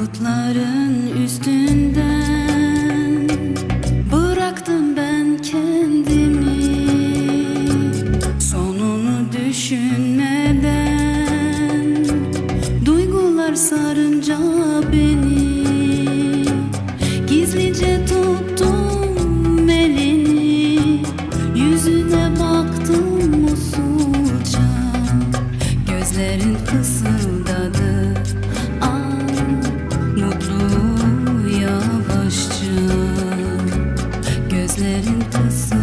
bulutların üstünden Bıraktım ben kendimi. Sonunu düşünmeden Duygular sarınca beni. Gizlice tuttum elini Yüzüne baktım usulca. Gözlerin fısıldadı gözlerin tasın